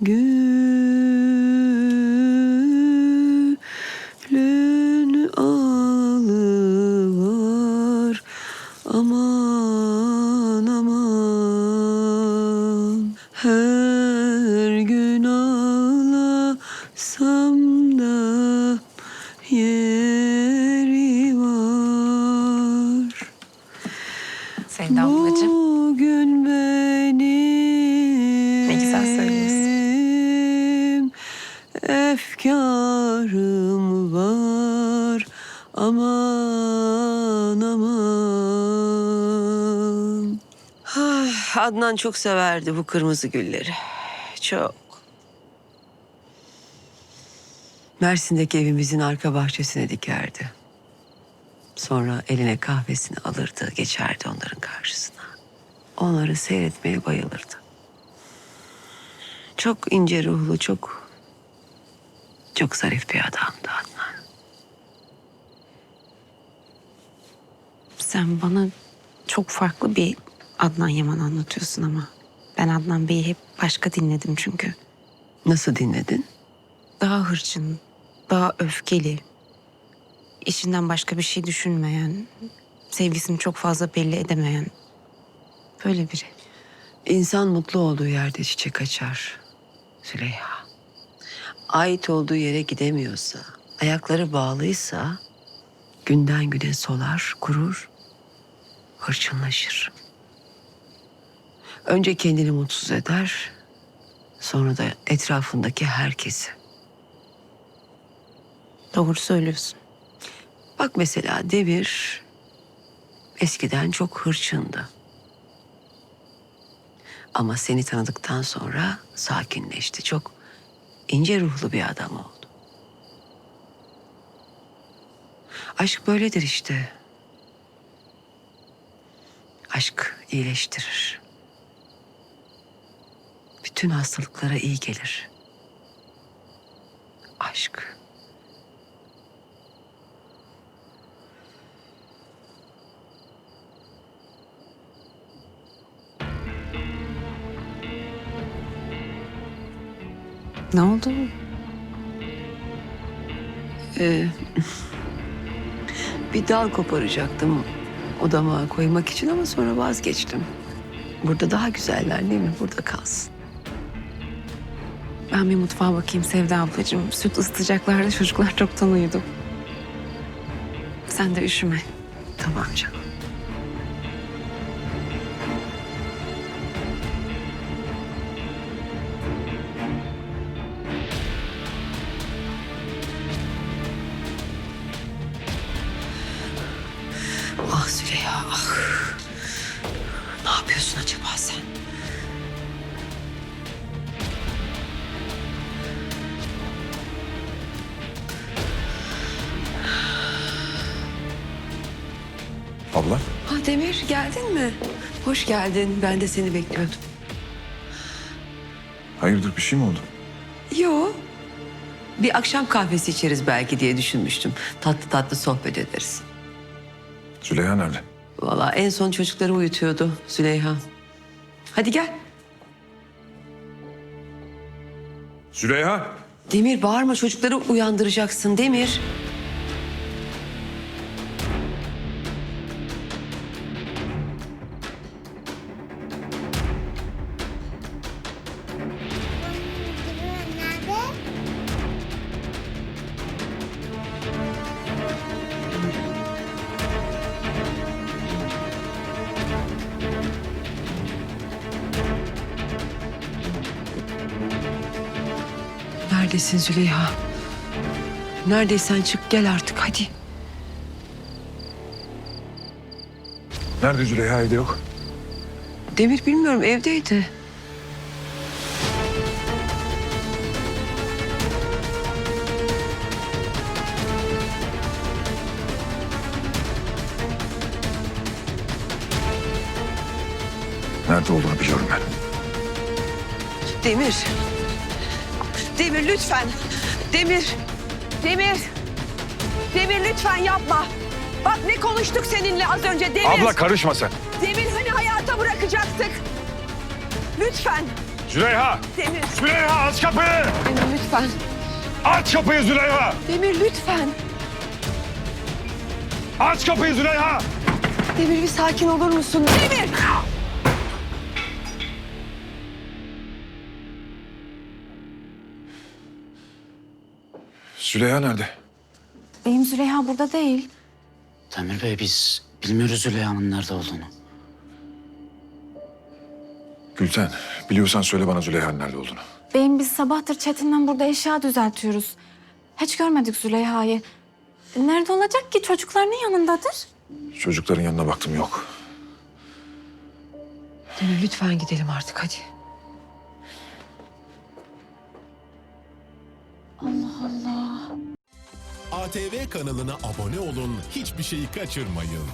Gülün ağlı var aman aman Her gün ağlasam da yeri var Sevda ablacığım. Bugün benim Ne güzel söylüyorsun. Efkarım var aman aman. Ah, Adnan çok severdi bu kırmızı gülleri. Çok. Mersin'deki evimizin arka bahçesine dikerdi. Sonra eline kahvesini alırdı, geçerdi onların karşısına. Onları seyretmeye bayılırdı. Çok ince ruhlu, çok çok zarif bir adamdı Adnan. Sen bana çok farklı bir Adnan Yaman anlatıyorsun ama. Ben Adnan Bey'i hep başka dinledim çünkü. Nasıl dinledin? Daha hırçın, daha öfkeli. İşinden başka bir şey düşünmeyen, sevgisini çok fazla belli edemeyen. Böyle biri. İnsan mutlu olduğu yerde çiçek açar. Züleyha. Ait olduğu yere gidemiyorsa, ayakları bağlıysa günden güne solar, kurur, hırçınlaşır. Önce kendini mutsuz eder, sonra da etrafındaki herkesi. Doğru söylüyorsun. Bak mesela Devir eskiden çok hırçındı. Ama seni tanıdıktan sonra sakinleşti. Çok ince ruhlu bir adam oldu. Aşk böyledir işte. Aşk iyileştirir. Bütün hastalıklara iyi gelir. Aşk. Ne oldu? Ee, bir dal koparacaktım odama koymak için ama sonra vazgeçtim. Burada daha güzeller değil mi? Burada kalsın. Ben bir mutfağa bakayım Sevda ablacığım. Süt ısıtacaklardı çocuklar çoktan uyudu. Sen de üşüme. Tamam canım. Ah Züleyha ah. Ne yapıyorsun acaba sen? Abla, Ha Demir geldin mi? Hoş geldin. Ben de seni bekliyordum. hayırdır bir şey mi oldu? Yo. Bir akşam kahvesi içeriz belki diye düşünmüştüm. Tatlı tatlı sohbet ederiz. Züleyha nerede? Vallahi en son çocukları uyutuyordu Züleyha. Hadi gel. Züleyha! Demir bağırma çocukları uyandıracaksın Demir. Neredesin Züleyha? Neredeysen çık gel artık hadi. Nerede Züleyha evde yok? Demir bilmiyorum evdeydi. Nerede olduğunu biliyorum ben. Demir. Demir lütfen. Demir. Demir. Demir lütfen yapma. Bak ne konuştuk seninle az önce Demir. Abla karışma sen. Demir hani hayata bırakacaktık. Lütfen. Züleyha! Demir, Züleyha aç kapıyı! Demir lütfen. Aç kapıyı Züleyha! Demir lütfen. Aç kapıyı Züleyha! Demir bir sakin olur musun? Demir! Züleyha nerede? Beyim Züleyha burada değil. Demir Bey biz bilmiyoruz Züleyha'nın nerede olduğunu. Gülten, biliyorsan söyle bana Züleyha'nın nerede olduğunu. Beyim biz sabahtır Çetin'den burada eşya düzeltiyoruz. Hiç görmedik Züleyha'yı. Nerede olacak ki? Çocuklarının yanındadır. Çocukların yanına baktım yok. Demir lütfen gidelim artık hadi. ATV kanalına abone olun, hiçbir şeyi kaçırmayın.